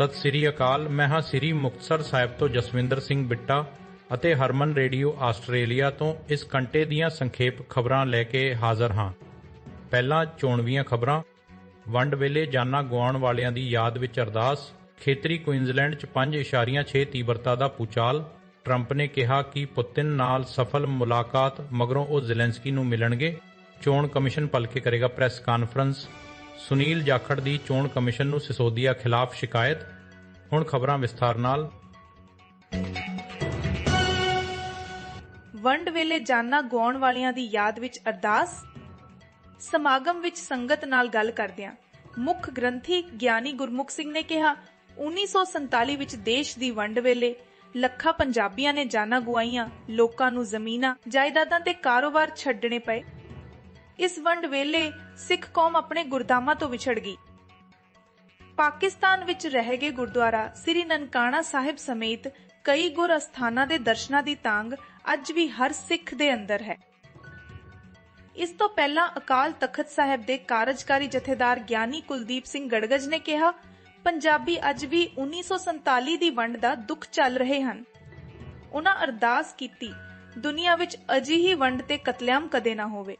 ਸਤਿ ਸ੍ਰੀ ਅਕਾਲ ਮੈਂ ਹਾਂ ਸ੍ਰੀ ਮੁਕਤਸਰ ਸਾਹਿਬ ਤੋਂ ਜਸਵਿੰਦਰ ਸਿੰਘ ਬਿੱਟਾ ਅਤੇ ਹਰਮਨ ਰੇਡੀਓ ਆਸਟ੍ਰੇਲੀਆ ਤੋਂ ਇਸ ਘੰਟੇ ਦੀਆਂ ਸੰਖੇਪ ਖਬਰਾਂ ਲੈ ਕੇ ਹਾਜ਼ਰ ਹਾਂ। ਪਹਿਲਾਂ ਚੋਣਵੀਆਂ ਖਬਰਾਂ। ਵੰਡ ਵੇਲੇ ਜਾਨਾਂ ਗਵਾਉਣ ਵਾਲਿਆਂ ਦੀ ਯਾਦ ਵਿੱਚ ਅਰਦਾਸ। ਖੇਤਰੀ ਕੁਇਨਜ਼ਲੈਂਡ 'ਚ 5.6 ਤੀਬਰਤਾ ਦਾ ਪੁਚਾਲ। ਟਰੰਪ ਨੇ ਕਿਹਾ ਕਿ ਪੁਤਿਨ ਨਾਲ ਸਫਲ ਮੁਲਾਕਾਤ ਮਗਰੋਂ ਉਹ ਜ਼ੈਲੈਂਸਕੀ ਨੂੰ ਮਿਲਣਗੇ। ਚੋਣ ਕਮਿਸ਼ਨ ਪਲਕੇ ਕਰੇਗਾ ਪ੍ਰੈਸ ਕਾਨਫਰੰਸ। ਸੁਨੀਲ ਜਾਖੜ ਦੀ ਚੋਣ ਕਮਿਸ਼ਨ ਨੂੰ ਸਿਸੋਦੀਆ ਖਿਲਾਫ ਸ਼ਿਕਾਇਤ। ਹੁਣ ਖਬਰਾਂ ਵਿਸਥਾਰ ਨਾਲ। ਵੰਡ ਵੇਲੇ ਜਾਨਾਂ ਗਵਾਉਣ ਵਾਲਿਆਂ ਦੀ ਯਾਦ ਵਿੱਚ ਅਰਦਾਸ? ਸਮਾਗਮ ਵਿੱਚ ਸੰਗਤ ਨਾਲ ਗੱਲ ਕਰਦਿਆਂ ਮੁੱਖ ਗ੍ਰੰਥੀ ਗਿਆਨੀ ਗੁਰਮੁਖ ਸਿੰਘ ਨੇ ਕਿਹਾ 1947 ਵਿੱਚ ਦੇਸ਼ ਦੀ ਵੰਡ ਵੇਲੇ ਲੱਖਾਂ ਪੰਜਾਬੀਆਂ ਨੇ ਜਾਨਾਂ ਗੁਆਈਆਂ, ਲੋਕਾਂ ਨੂੰ ਜ਼ਮੀਨਾਂ, ਜਾਇਦਾਦਾਂ ਤੇ ਕਾਰੋਬਾਰ ਛੱਡਣੇ ਪਏ। ਇਸ ਵੰਡ ਵੇਲੇ ਸਿੱਖ ਕੌਮ ਆਪਣੇ ਗੁਰਦਾਮਾਂ ਤੋਂ ਵਿਛੜ ਗਈ। ਪਾਕਿਸਤਾਨ ਵਿੱਚ ਰਹਿ ਗਏ ਗੁਰਦੁਆਰਾ ਸ੍ਰੀ ਨਨਕਾਣਾ ਸਾਹਿਬ ਸਮੇਤ ਕਈ ਗੁਰ ਅਸਥਾਨਾਂ ਦੇ ਦਰਸ਼ਨਾਂ ਦੀ ਤਾਂਗ ਅੱਜ ਵੀ ਹਰ ਸਿੱਖ ਦੇ ਅੰਦਰ ਹੈ। ਇਸ ਤੋਂ ਪਹਿਲਾਂ ਅਕਾਲ ਤਖਤ ਸਾਹਿਬ ਦੇ ਕਾਰਜਕਾਰੀ ਜਥੇਦਾਰ ਗਿਆਨੀ ਕੁਲਦੀਪ ਸਿੰਘ ਗੜਗੜ ਨੇ ਕਿਹਾ, ਪੰਜਾਬੀ ਅੱਜ ਵੀ 1947 ਦੀ ਵੰਡ ਦਾ ਦੁੱਖ ਚੱਲ ਰਹੇ ਹਨ। ਉਹਨਾਂ ਅਰਦਾਸ ਕੀਤੀ, ਦੁਨੀਆ ਵਿੱਚ ਅਜਿਹੀ ਵੰਡ ਤੇ ਕਤਲੇਆਮ ਕਦੇ ਨਾ ਹੋਵੇ।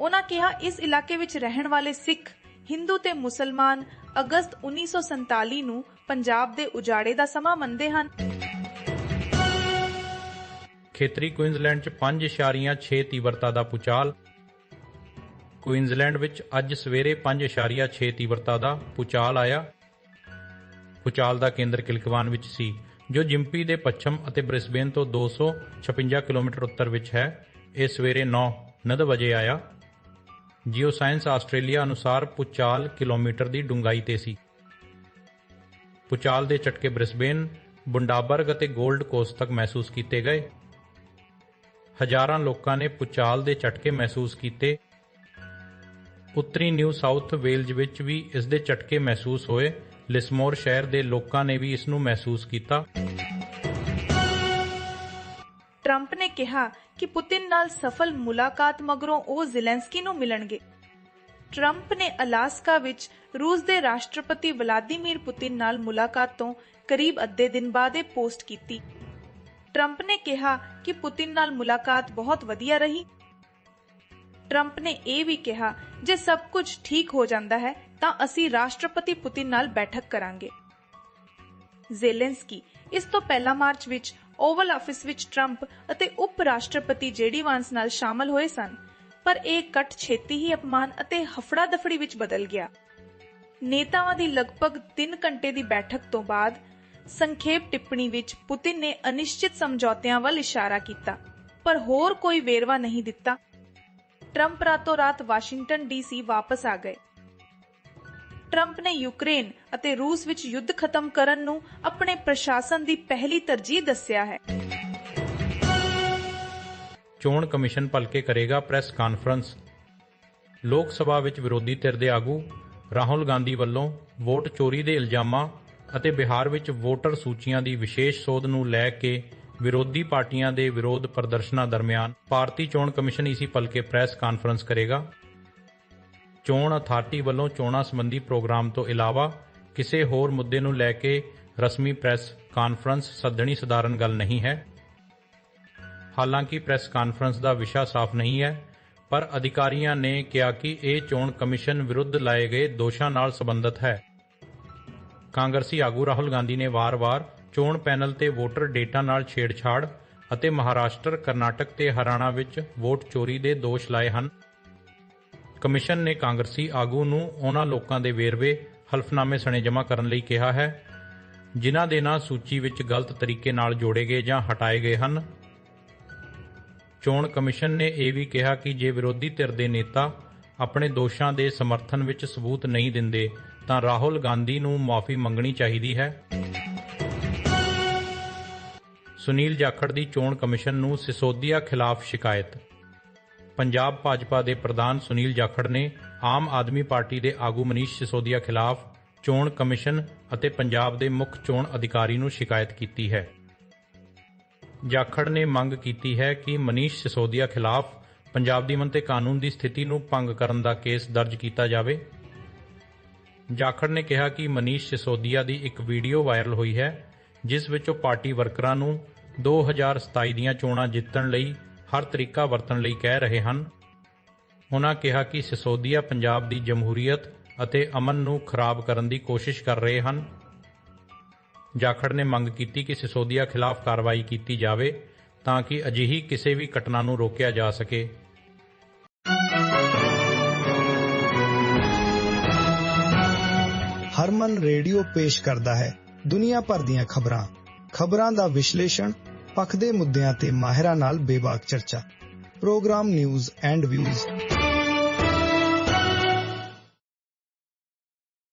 ਉਹਨਾਂ ਕਿਹਾ, ਇਸ ਇਲਾਕੇ ਵਿੱਚ ਰਹਿਣ ਵਾਲੇ ਸਿੱਖ, ਹਿੰਦੂ ਤੇ ਮੁਸਲਮਾਨ ਅਗਸਤ 1947 ਨੂੰ ਪੰਜਾਬ ਦੇ ਉਜਾੜੇ ਦਾ ਸਮਾਂ ਮੰਨਦੇ ਹਨ। ਖੇਤਰੀ ਕੁਇਨਜ਼ਲੈਂਡ 'ਚ 5.6 ਤੀਬਰਤਾ ਦਾ ਪੁਚਾਲ। ਕੁਇਨਜ਼ਲੈਂਡ ਵਿੱਚ ਅੱਜ ਸਵੇਰੇ 5.6 ਤੀਬਰਤਾ ਦਾ ਪੁਚਾਲ ਆਇਆ। ਪੁਚਾਲ ਦਾ ਕੇਂਦਰ ਕਿਲਕਵਾਨ ਵਿੱਚ ਸੀ, ਜੋ ਜਿੰਪੀ ਦੇ ਪੱਛਮ ਅਤੇ ਬ੍ਰਿਸਬੇਨ ਤੋਂ 256 ਕਿਲੋਮੀਟਰ ਉੱਤਰ ਵਿੱਚ ਹੈ। ਇਹ ਸਵੇਰੇ 9 ਵਜੇ ਆਇਆ। ਜੀਓ ਆਸਟ੍ਰੇਲੀਆ ਅਨੁਸਾਰ ਪੁਚਾਲ ਕਿਲੋਮੀਟਰ ਦੀ ਡੂੰਘਾਈ ਤੇ ਸੀ। ਪੁਚਾਲ ਦੇ ਝਟਕੇ ਬ੍ਰਿਸਬੇਨ, ਬੁੰਡਾਬਰਗ ਅਤੇ 골ਡ ਕੋਸਟ ਤੱਕ ਮਹਿਸੂਸ ਕੀਤੇ ਗਏ। ਹਜ਼ਾਰਾਂ ਲੋਕਾਂ ਨੇ ਪੁਚਾਲ ਦੇ ਝਟਕੇ ਮਹਿਸੂਸ ਕੀਤੇ। ਉੱਤਰੀ ਨਿਊ ਸਾਊਥ ਵੇਲਜ਼ ਵਿੱਚ ਵੀ ਇਸ ਦੇ ਝਟਕੇ ਮਹਿਸੂਸ ਹੋਏ। ਲਿਸਮੋਰ ਸ਼ਹਿਰ ਦੇ ਲੋਕਾਂ ਨੇ ਵੀ ਇਸ ਨੂੰ ਮਹਿਸੂਸ ਕੀਤਾ। ਟਰੰਪ ਨੇ ਕਿਹਾ ਕਿ ਪੁਤਿਨ ਨਾਲ ਸਫਲ ਮੁਲਾਕਾਤ ਮਗਰੋਂ ਉਹ ਜ਼ੈਲੈਂਸਕੀ ਨੂੰ ਮਿਲਣਗੇ। ਟਰੰਪ ਨੇ ਅਲਾਸਕਾ ਵਿੱਚ ਰੂਸ ਦੇ ਰਾਸ਼ਟਰਪਤੀ ਵਲਾਦੀਮੀਰ ਪੁਤਿਨ ਨਾਲ ਮੁਲਾਕਾਤ ਤੋਂ ਕਰੀਬ ਅੱਧੇ ਦਿਨ ਬਾਅਦ ਇਹ ਪੋਸਟ ਕੀਤੀ। ਟਰੰਪ ਨੇ ਕਿਹਾ ਕਿ ਪੁਤਿਨ ਨਾਲ ਮੁਲਾਕਾਤ ਬਹੁਤ ਵਧੀਆ ਰਹੀ। ਟਰੰਪ ਨੇ ਇਹ ਵੀ ਕਿਹਾ, ਜੇ ਸਭ ਕੁਝ ਠੀਕ ਹੋ ਜਾਂਦਾ ਹੈ, ਤਾਂ ਅਸੀਂ ਰਾਸ਼ਟਰਪਤੀ ਪੁਤਿਨ ਨਾਲ ਬੈਠਕ ਕਰਾਂਗੇ। ਜ਼ੇਲੈਂਸਕੀ, ਇਸ ਤੋਂ ਪਹਿਲਾਂ ਮਾਰਚ ਵਿੱਚ ਓਵਲ ਆਫਿਸ ਵਿੱਚ ਟਰੰਪ ਅਤੇ ਉਪ ਰਾਸ਼ਟਰਪਤੀ ਜੇਡੀ ਵਾਂਸ ਨਾਲ ਸ਼ਾਮਲ ਹੋਏ ਸਨ, ਪਰ ਇਹ ਕੱਟ ਛੇਤੀ ਹੀ ਅਪਮਾਨ ਅਤੇ ਹਫੜਾ ਦਫੜੀ ਵਿੱਚ ਬਦਲ ਗਿਆ। ਨੇਤਾਵਾਂ ਦੀ ਲਗਭਗ 3 ਘੰਟੇ ਦੀ ਬੈਠਕ ਤੋਂ ਬਾਅਦ ਸੰਖੇਪ ਟਿੱਪਣੀ ਵਿੱਚ ਪੁਤਿਨ ਨੇ ਅਨਿਸ਼ਚਿਤ ਸਮਝੌਤਿਆਂ ਵੱਲ ਇਸ਼ਾਰਾ ਕੀਤਾ, ਪਰ ਹੋਰ ਕੋਈ ਵੇਰਵਾ ਨਹੀਂ ਦਿੱਤਾ। ਟਰੰਪ ਰਾਤੋਂ ਰਾਤ ਵਾਸ਼ਿੰਗਟਨ ਡੀਸੀ ਵਾਪਸ ਆ ਗਏ। ਟਰੰਪ ਨੇ ਯੂਕਰੇਨ ਅਤੇ ਰੂਸ ਵਿੱਚ ਯੁੱਧ ਖਤਮ ਕਰਨ ਨੂੰ ਆਪਣੇ ਪ੍ਰਸ਼ਾਸਨ ਦੀ ਪਹਿਲੀ ਤਰਜੀਹ ਦੱਸਿਆ ਹੈ। ਚੋਣ ਕਮਿਸ਼ਨ ਭਲਕੇ ਕਰੇਗਾ ਪ੍ਰੈਸ ਕਾਨਫਰੰਸ। ਲੋਕ ਸਭਾ ਵਿੱਚ ਵਿਰੋਧੀ ਧਿਰ ਦੇ ਆਗੂ ਰਾਹੁਲ ਗਾਂਧੀ ਵੱਲੋਂ ਵੋਟ ਚੋਰੀ ਦੇ ਇਲਜ਼ਾਮਾਂ ਅਤੇ ਬਿਹਾਰ ਵਿੱਚ ਵੋਟਰ ਸੂਚੀਆਂ ਦੀ ਵਿਸ਼ੇਸ਼ ਸੋਧ ਨੂੰ ਲੈ ਕੇ ਵਿਰੋਧੀ ਪਾਰਟੀਆਂ ਦੇ ਵਿਰੋਧ ਪ੍ਰਦਰਸ਼ਨਾਂ ਦਰਮਿਆਨ ਭਾਰਤੀ ਚੋਣ ਕਮਿਸ਼ਨ ਇਸੀ ਭਲਕੇ ਪ੍ਰੈਸ ਕਾਨਫਰੰਸ ਕਰੇਗਾ। ਚੋਣ ਅਥਾਰਟੀ ਵੱਲੋਂ ਚੋਣਾਂ ਸੰਬੰਧੀ ਪ੍ਰੋਗਰਾਮ ਤੋਂ ਇਲਾਵਾ ਕਿਸੇ ਹੋਰ ਮੁੱਦੇ ਨੂੰ ਲੈ ਕੇ ਰਸਮੀ ਪ੍ਰੈਸ ਕਾਨਫਰੰਸ ਸੱਦਣੀ ਸਧਾਰਨ ਗੱਲ ਨਹੀਂ ਹੈ ਹਾਲਾਂਕਿ ਪ੍ਰੈਸ ਕਾਨਫਰੰਸ ਦਾ ਵਿਸ਼ਾ ਸਾਫ਼ ਨਹੀਂ ਹੈ ਪਰ ਅਧਿਕਾਰੀਆਂ ਨੇ ਕਿਹਾ ਕਿ ਇਹ ਚੋਣ ਕਮਿਸ਼ਨ ਵਿਰੁੱਧ ਲਾਏ ਗਏ ਦੋਸ਼ਾਂ ਨਾਲ ਸੰਬੰਧਿਤ ਹੈ ਕਾਂਗਰਸੀ ਆਗੂ ਰਾਹੁਲ ਗਾਂਧੀ ਨੇ ਵਾਰ-ਵਾਰ ਚੋਣ ਪੈਨਲ ਤੇ ਵੋਟਰ ਡੇਟਾ ਨਾਲ ਛੇੜਛਾੜ ਅਤੇ ਮਹਾਰਾਸ਼ਟਰ, ਕਰਨਾਟਕ ਤੇ ਹਰਿਆਣਾ ਵਿੱਚ ਵੋਟ ਚੋਰੀ ਦੇ ਦੋਸ਼ ਲਾਏ ਹਨ। ਕਮਿਸ਼ਨ ਨੇ ਕਾਂਗਰਸੀ ਆਗੂ ਨੂੰ ਉਹਨਾਂ ਲੋਕਾਂ ਦੇ ਵੇਰਵੇ, ਹਲਫਨਾਮੇ ਸਣੇ ਜਮ੍ਹਾਂ ਕਰਨ ਲਈ ਕਿਹਾ ਹੈ, ਜਿਨ੍ਹਾਂ ਦੇ ਨਾਂ ਸੂਚੀ ਵਿੱਚ ਗਲਤ ਤਰੀਕੇ ਨਾਲ ਜੋੜੇ ਗਏ ਜਾਂ ਹਟਾਏ ਗਏ ਹਨ। ਚੋਣ ਕਮਿਸ਼ਨ ਨੇ ਇਹ ਵੀ ਕਿਹਾ ਕਿ ਜੇ ਵਿਰੋਧੀ ਧਿਰ ਦੇ ਨੇਤਾ ਆਪਣੇ ਦੋਸ਼ਾਂ ਦੇ ਸਮਰਥਨ ਵਿੱਚ ਸਬੂਤ ਨਹੀਂ ਦਿੰਦੇ, ਤਾਂ ਰਾਹੁਲ ਗਾਂਧੀ ਨੂੰ ਮਾਫੀ ਮੰਗਣੀ ਚਾਹੀਦੀ ਹੈ ਸੁਨੀਲ ਜਾਖੜ ਦੀ ਚੋਣ ਕਮਿਸ਼ਨ ਨੂੰ ਸਿਸੋਦੀਆ ਖਿਲਾਫ ਸ਼ਿਕਾਇਤ ਪੰਜਾਬ ਭਾਜਪਾ ਦੇ ਪ੍ਰਧਾਨ ਸੁਨੀਲ ਜਾਖੜ ਨੇ ਆਮ ਆਦਮੀ ਪਾਰਟੀ ਦੇ ਆਗੂ ਮਨੀਸ਼ ਸਿਸੋਦੀਆ ਖਿਲਾਫ ਚੋਣ ਕਮਿਸ਼ਨ ਅਤੇ ਪੰਜਾਬ ਦੇ ਮੁੱਖ ਚੋਣ ਅਧਿਕਾਰੀ ਨੂੰ ਸ਼ਿਕਾਇਤ ਕੀਤੀ ਹੈ। ਜਾਖੜ ਨੇ ਮੰਗ ਕੀਤੀ ਹੈ ਕਿ ਮਨੀਸ਼ ਸਿਸੋਦੀਆ ਖਿਲਾਫ ਪੰਜਾਬ ਦੀ ਮਨ ਤੇ ਕਾਨੂੰਨ ਦੀ ਸਥਿਤੀ ਨੂੰ ਭੰਗ ਕਰਨ ਦਾ ਕੇਸ ਦਰਜ ਕੀਤਾ ਜਾਵੇ। ਜਾਖੜ ਨੇ ਕਿਹਾ ਕਿ ਮਨੀਸ਼ ਸਿਸੋਦੀਆ ਦੀ ਇੱਕ ਵੀਡੀਓ ਵਾਇਰਲ ਹੋਈ ਹੈ, ਜਿਸ ਵਿੱਚ ਉਹ ਪਾਰਟੀ ਵਰਕਰਾਂ ਨੂੰ 2027 ਦੀਆਂ ਚੋਣਾਂ ਜਿੱਤਣ ਲਈ ਹਰ ਤਰੀਕਾ ਵਰਤਣ ਲਈ ਕਹਿ ਰਹੇ ਹਨ। ਉਨ੍ਹਾਂ ਕਿਹਾ ਕਿ ਸਿਸੋਦੀਆ ਪੰਜਾਬ ਦੀ ਜਮਹੂਰੀਅਤ ਅਤੇ ਅਮਨ ਨੂੰ ਖਰਾਬ ਕਰਨ ਦੀ ਕੋਸ਼ਿਸ਼ ਕਰ ਰਹੇ ਹਨ। ਜਾਖੜ ਨੇ ਮੰਗ ਕੀਤੀ ਕਿ ਸਿਸੋਦੀਆ ਖਿਲਾਫ ਕਾਰਵਾਈ ਕੀਤੀ ਜਾਵੇ ਤਾਂ ਕਿ ਅਜਿਹੀ ਕਿਸੇ ਵੀ ਘਟਨਾ ਨੂੰ ਰੋਕਿਆ ਜਾ ਸਕੇ। ਹਰਮਨ ਰੇਡੀਓ ਪੇਸ਼ ਕਰਦਾ ਹੈ ਦੁਨੀਆ ਭਰ ਦੀਆਂ ਖਬਰਾਂ। ਖਬਰਾਂ ਦਾ ਵਿਸ਼ਲੇਸ਼ਣ ਪੱਖ ਦੇ ਮੁੱਦਿਆਂ ਤੇ ਮਾਹਿਰਾਂ ਨਾਲ ਬੇਬਾਕ ਚਰਚਾ। Programme news and views.